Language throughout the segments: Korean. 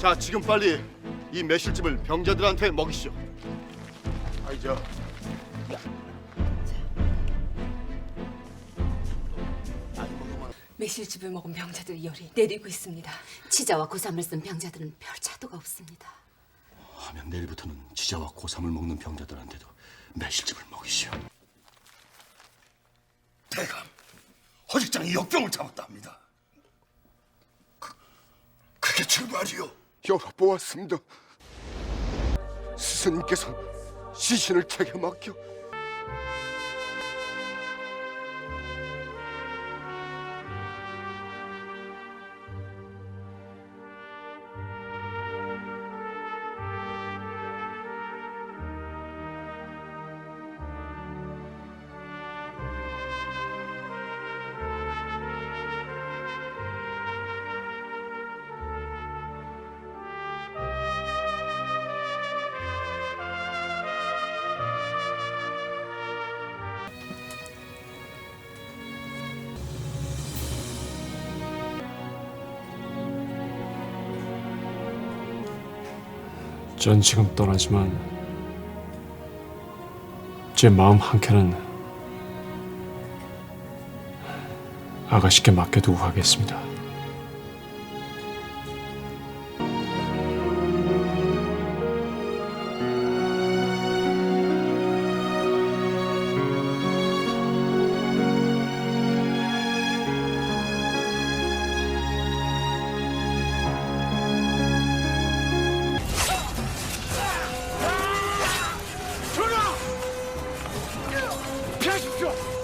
자, 지금 빨리 이 매실집을 병자들한테 먹이시오. 아이자. 매실즙을 먹은 병자들 열이 내리고 있습니다. 치자와 고삼을 쓴 병자들은 별 차도가 없습니다. 하면 내일부터는 지자와 고삼을 먹는 병자들한테도 매실집을 먹이시오. 대감, 허직장이 역병을 잡았다 합니다. 그, 그게 출발이요. 열어보았습니다. 스승님께서 시신을 제게 맡겨 전 지금 떠나지만 제 마음 한켠은 아가씨께 맡겨두고 가겠습니다. 어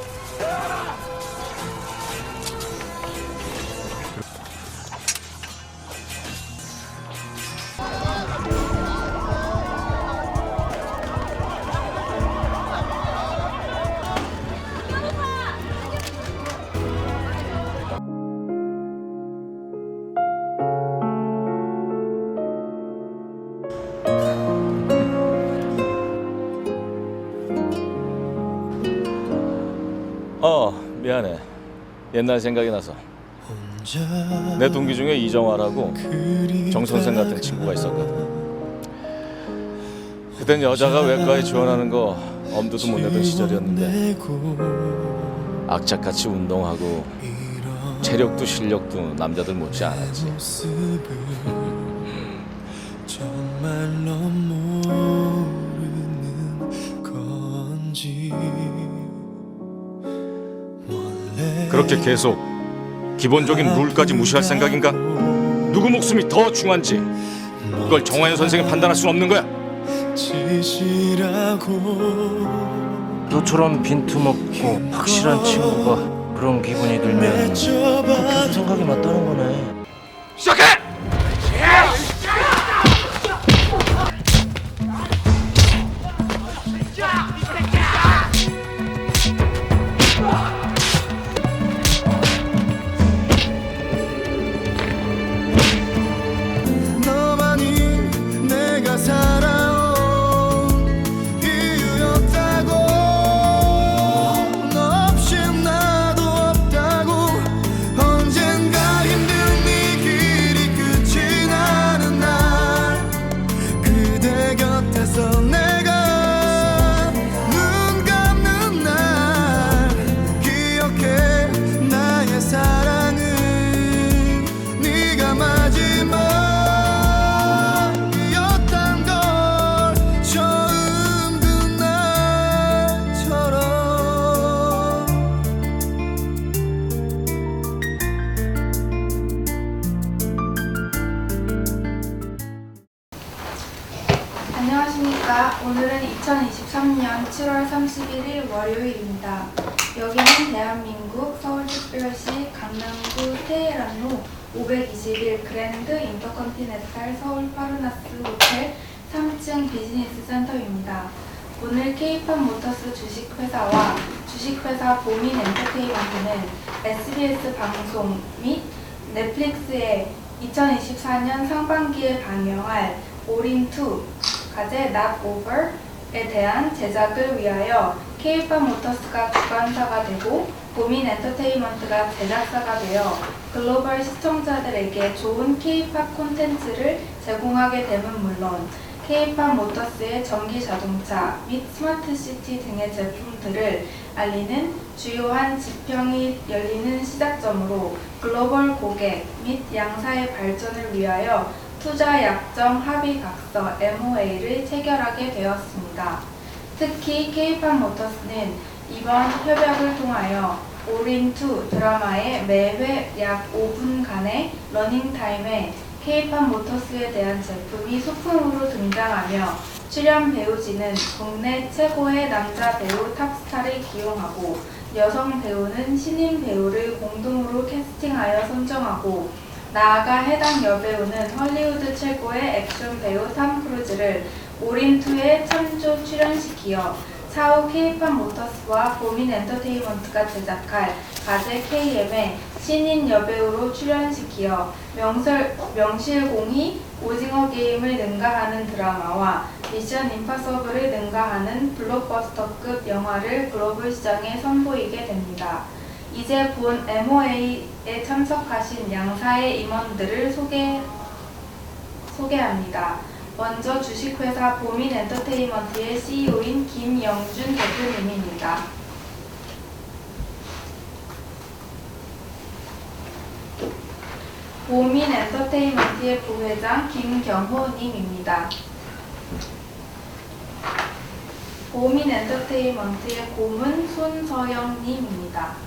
미안해. 옛날 생각이 나서. 내 동기 중에 이정화라고 정 선생 같은 친구가 있었거든. 그땐 여자가 외과에 지원하는 거 엄두도 못 내던 시절이었는데 악착같이 운동하고 체력도 실력도 남자들 못지 않았지 그렇게 계속 기본적인 룰까지 무시할 생각인가? 누구 목숨이 더 중요한지 그걸 정화연 선생이 판단할 수는 없는 거야 너처럼 빈틈없고 확실한 친구가 그런 기분이 들면 맺혀봐 생각이 맞다는 거네. 2024년 7월 31일 월요일입니다. 여기는 대한민국 서울특별시 강남구 테헤란로 521 그랜드 인터컨티넨탈 서울 파르나스 호텔 3층 비즈니스 센터입니다. 오늘 케이팝 모터스 주식회사와 주식회사 보민 엔터테인먼트는 SBS 방송 및 넷플릭스의 2024년 상반기에 방영할 올인2 과제 Not Over에 대한 제작을 위하여 K-팝 모터스가 주관사가 되고 보민 엔터테인먼트가 제작사가 되어 글로벌 시청자들에게 좋은 K-팝 콘텐츠를 제공하게 됨은 물론 K-팝 모터스의 전기 자동차 및 스마트 시티 등의 제품들을 알리는 주요한 지평이 열리는 시작점으로 글로벌 고객 및 양사의 발전을 위하여 투자 약정 합의 각서 MOA를 체결하게 되었습니다. 특히 K-팝 모터스는 이번 협약을 통하여 올인2 드라마의 매회 약 5분간의 러닝타임에 K-팝 모터스에 대한 제품이 소품으로 등장하며 출연 배우진은 국내 최고의 남자 배우 탑스타를 기용하고 여성 배우는 신인 배우를 공동으로 캐스팅하여 선정하고 나아가 해당 여배우는 헐리우드 최고의 액션 배우 탐 크루즈를 올인2에 참조 출연시키어 차후 K-팝 모터스와 보민 엔터테인먼트가 제작할 가제 KM에 신인 여배우로 출연시키어 명설, 명실공히 오징어 게임을 능가하는 드라마와 미션 임파서블을 능가하는 블록버스터급 영화를 글로벌 시장에 선보이게 됩니다. 이제 본 MOA에 참석하신 양사의 임원들을 소개, 소개합니다. 먼저 주식회사 보민 엔터테인먼트의 CEO인 김영준 대표님입니다. 보민 엔터테인먼트의 부회장 김경호님입니다. 보민 엔터테인먼트의 고문 손서영님입니다.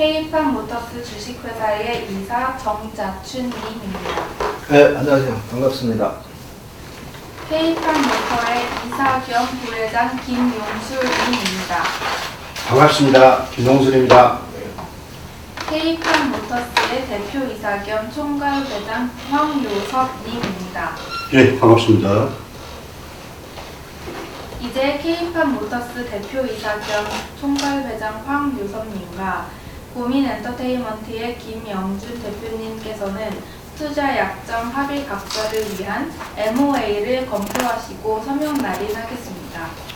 K팝 모터스 주식회사의 이사 정자춘님입니다. 네, 안녕하세요. 반갑습니다. K팝 모터의 이사 겸 부회장 김용술님입니다. 반갑습니다. 김동순입니다. K팝 모터스의 대표이사 겸 총괄회장 황요섭님입니다. 예, 반갑습니다. 이제 K팝 모터스 대표이사 겸 총괄회장 황요섭님과 고민 엔터테인먼트의 김영준 대표님께서는 투자 약정 합의 각서를 위한 MOA를 검토하시고 서명 날인하겠습니다.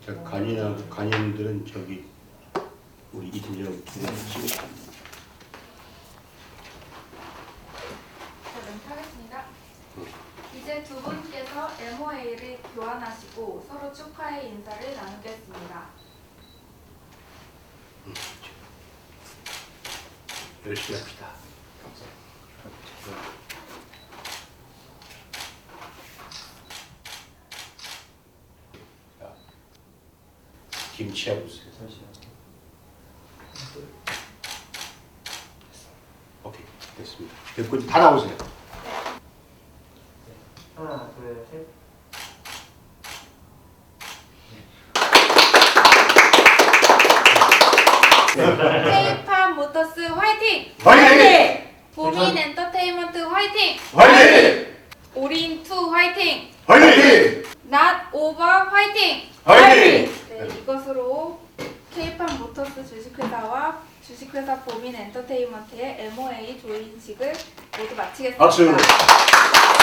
일단 간이나 간이님들은 저기 우리 두분 쓰고 하겠습니다. 이제 두 분께서 MOA를 교환하시고 서로 축하의 인사를 나누겠습니다. 열심히 합시다. 자, 김치하고 있어요. 오케이, 됐습니다. 됐고 다 나오세요. 하나, 둘, 셋. K-팝 모터스 화이팅! 화이팅! 보민 엔터테인먼트 화이팅! 화이팅! 올인2 화이팅! 화이팅! Not over 화이팅! 화이팅! 네, 이것으로 K-팝 모터스 주식회사와 주식회사 보민 엔터테인먼트의 MOA 조인식을 모두 마치겠습니다. 박수.